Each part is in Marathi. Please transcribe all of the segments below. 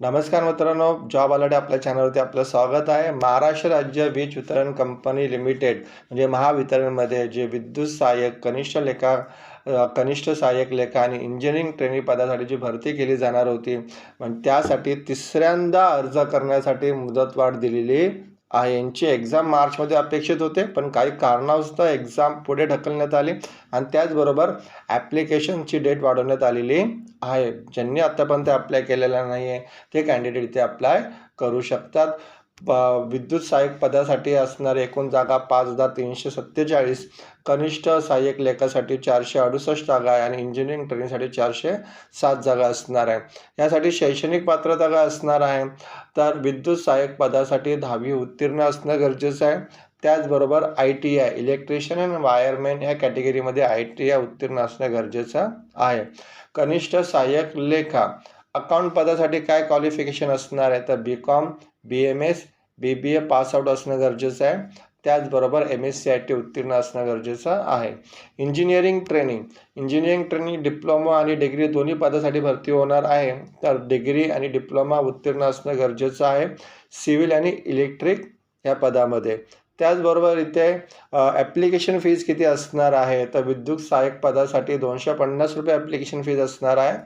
नमस्कार मित्रांनो जॉब अलर्ट आपल्या चॅनलवरती आपलं स्वागत आहे. महाराष्ट्र राज्य वीज वितरण कंपनी लिमिटेड म्हणजे महावितरणमध्ये जे विद्युत सहाय्यक कनिष्ठ लेखा कनिष्ठ सहाय्यक लेखा आणि इंजिनिअरिंग ट्रेनिंग पदासाठी जी भरती केली जाणार होती पण त्यासाठी तिसऱ्यांदा अर्ज करण्यासाठी मुदतवाढ दिलेली यांची एक्झाम मार्चमध्ये अपेक्षित होते पण काही कारणावस्तव एक्झाम पुढे ढकलण्यात आली आणि त्याचबरोबर ॲप्लिकेशनची डेट वाढवण्यात आलेली आहे. ज्यांनी आत्तापर्यंत अप्लाय केलेला नाही आहे ते कॅन्डिडेट इथे अप्लाय करू शकतात. प विद्युत सहाय्यक पदासाठी असणारे एकूण जागा पाच हजार तीनशे सत्तेचाळीस. कनिष्ठ सहाय्यक लेखासाठी चारशे अडुसष्ट जागा आहे आणि इंजिनिअरिंग ट्रेनिंगसाठी चारशे सात जागा असणार आहे. यासाठी शैक्षणिक पात्रता काय असणार आहे. तर विद्युत सहाय्यक पदासाठी दहावी उत्तीर्ण असणं गरजेचं आहे. त्याचबरोबर I T I electrician and wireman या कॅटेगरीमध्ये आय टी आय उत्तीर्ण असणं गरजेचं आहे. कनिष्ठ सहाय्यक लेखा. अकाउंट पदासाठी काय क्वालिफिकेशन असणार आहे? तर B com B M S B B A pass out असणं गरजेचं आहे. त्याचबरोबर M S C I T उत्तीर्ण असणं गरजेचं आहे. Engineering training engineering training diploma आणि डिग्री दोन्ही पदासाठी भरती होणार आहे. तर डिग्री आणि डिप्लोमा उत्तीर्ण असणं गरजेचं आहे. सिव्हिल आणि इलेक्ट्रिक या पदामध्ये. त्याचबरोबर इथे ॲप्लिकेशन फीज किती असणार आहे? तर विद्युत सहाय्यक पदासाठी दोनशे पन्नास रुपये ॲप्लिकेशन फीज असणार आहे.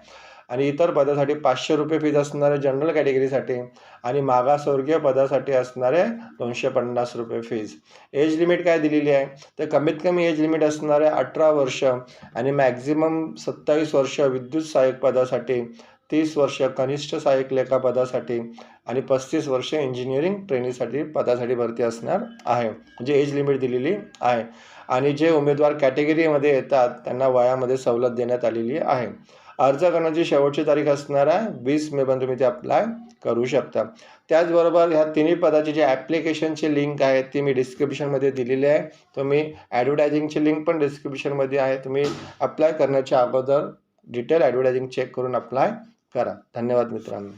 आणि इतर पदासाठी पाचशे रुपये फीज असणाऱ्या जनरल कॅटेगरीसाठी आणि मागासवर्गीय पदासाठी असणारे दोनशे पन्नास रुपये फीज एज लिमिट काय दिलेली आहे? तर कमीत कमी एज लिमिट असणारे अठरा वर्ष आणि मॅक्झिमम सत्तावीस वर्ष विद्युत सहाय्यक पदासाठी तीस वर्ष कनिष्ठ सहाय्यक लेखा पदासाठी आणि पस्तीस वर्ष इंजिनिअरिंग ट्रेनिंगसाठी पदासाठी भरती असणार आहे. म्हणजे एज लिमिट दिलेली आहे. आणि जे उमेदवार कॅटेगरीमध्ये येतात त्यांना वयामध्ये सवलत देण्यात आलेली आहे. अर्ज करण्याची शेवटची तारीख असणार आहे. वीस मे पण तुम्ही ते अप्लाय करू शकता. त्याचबरोबर ह्या तिन्ही पदाची जी ॲप्लिकेशनची लिंक आहे ती मी डिस्क्रिप्शनमध्ये दिलेली आहे. तुम्ही ॲडव्हर्टायझिंगची लिंक पण डिस्क्रिप्शनमध्ये आहे. तुम्ही अप्लाय करण्याच्या अगोदर डिटेल ॲडव्हर्टायझिंग चेक करून अप्लाय करा. धन्यवाद मित्रांनो.